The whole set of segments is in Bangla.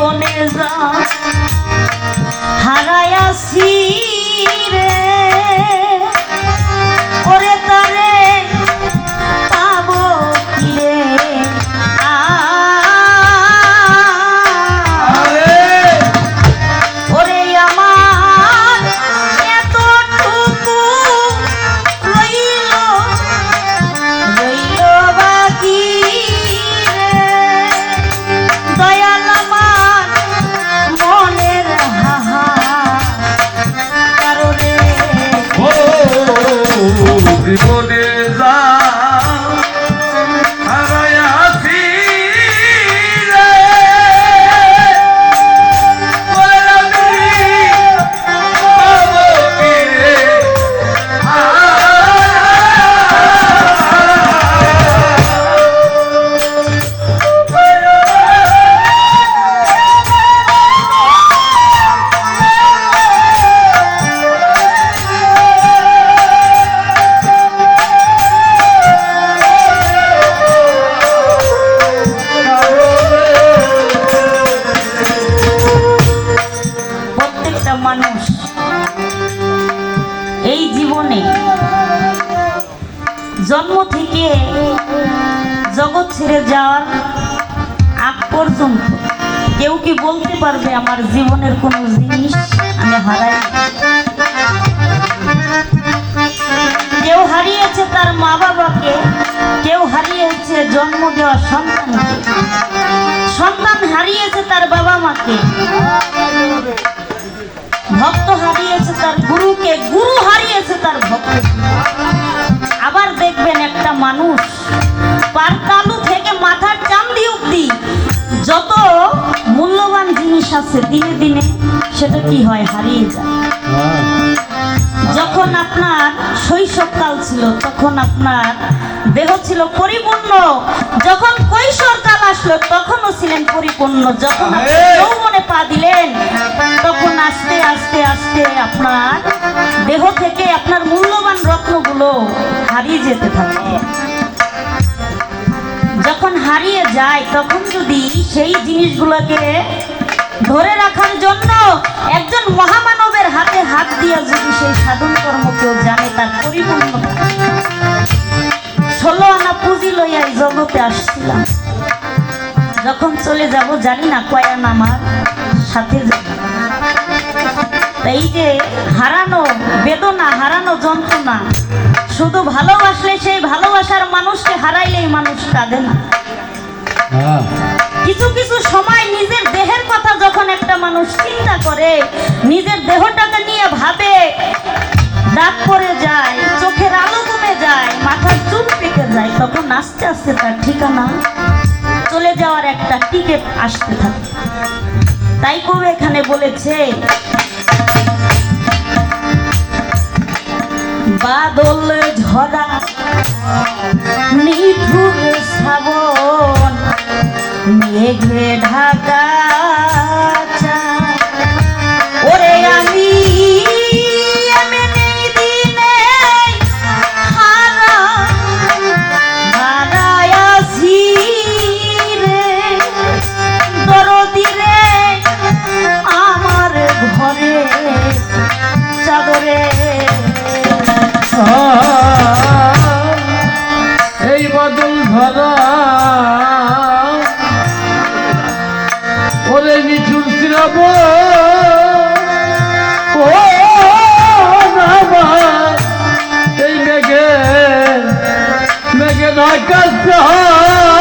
বনে যা হারায়াছি রে। বলতে আমার জীবনের কোনো জিনিস, আমি হারাই কেউ হারিয়েছে তার মা বাবাকে কেউ হারিয়েছে জন্ম দেওয়া সন্তানকে। সন্তান হারিয়েছে তার বাবা মাকে ভক্ত হারিয়েছে তার গুরুকে, গুরু হারিয়েছে তার ভক্ত আবার দেখবেন একটা মানুষ পার তালু থেকে মাথার চান্দি অব্দি যত মূল্যবান জিনিস আছে দিনে দিনে সেটা কি হয়? হারিয়ে যায়। যখন আপনার শৈশবকাল ছিল তখন আপনার দেহ ছিল পরিপূর্ণ। যখন কৈশোরকাল আসলো তখনও ছিলেন পরিপূর্ণ। যখন আপনি যৌবনে পা দিলেন তখন আস্তে আস্তে আস্তে আপনার দেহ থেকে আপনার মূল্যবান রত্নগুলো হারিয়ে যেতে থাকে। যখন হারিয়ে যায়, তখন যদি সেই জিনিসগুলোকে ধরে রাখার জন্য একজন মহামানবের হাতে হাত দিয়ে যদি সেই সাধন কর্ম কেউ জানে, তার পরিপূর্ণ ষোলো আনা পুঁজি লইয়া এই জগতে আসছিলাম। যখন চলে যাব, জানি না কয় আনা আমার সাথে যাব। এই যে হারানো বেদনা, হারানো যন্ত্রণা শুধু ভালোবাসলে সেই ভালোবাসার মানুষকে হারাইলেই মানুষ কাঁদে না। কিছু কিছু সময় নিজের দেহের কথা যখন একটা মানুষ চিন্তা করে নিজের দেহটাকে নিয়ে ভাবে দাঁত পড়ে যায় চোখের আলো কমে যায় মাথার চুল পেকে যায় তখন আস্তে আস্তে তার ঠিকানা চলে যাওয়ার একটা টিকিট আসতে থাকে। তাই কবি এখানে বলেছে বাদল ঝরা নিঠুর শ্রাবণ মেঘে ঢাকা। ওরে আমি মেঘে ঢাকা ছায়া।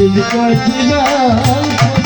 दिल का जुलाब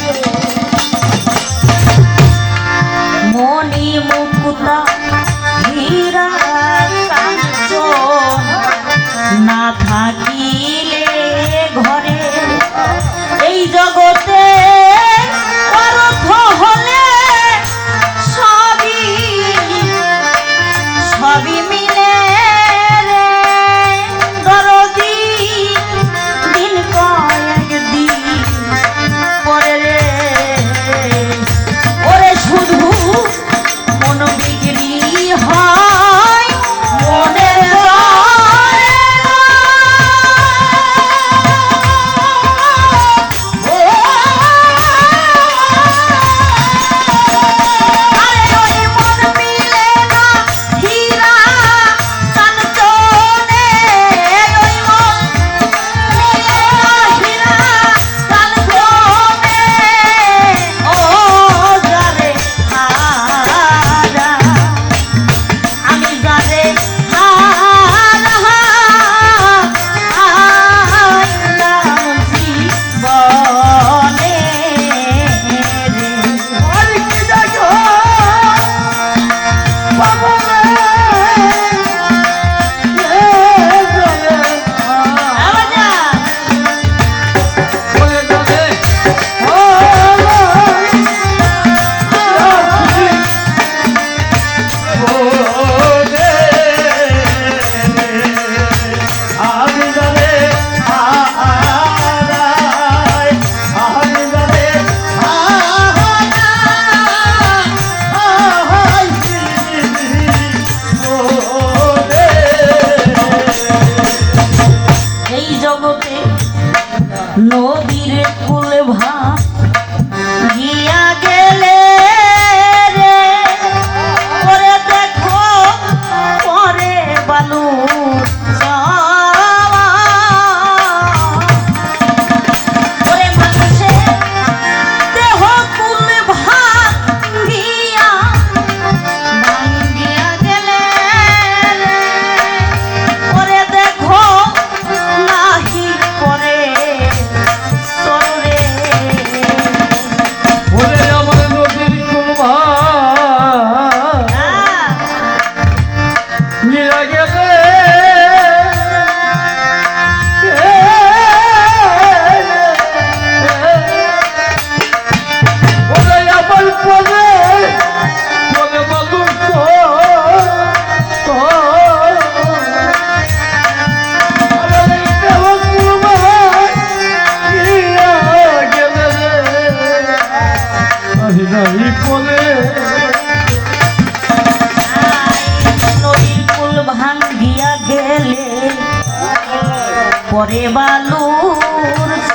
পরে বালুর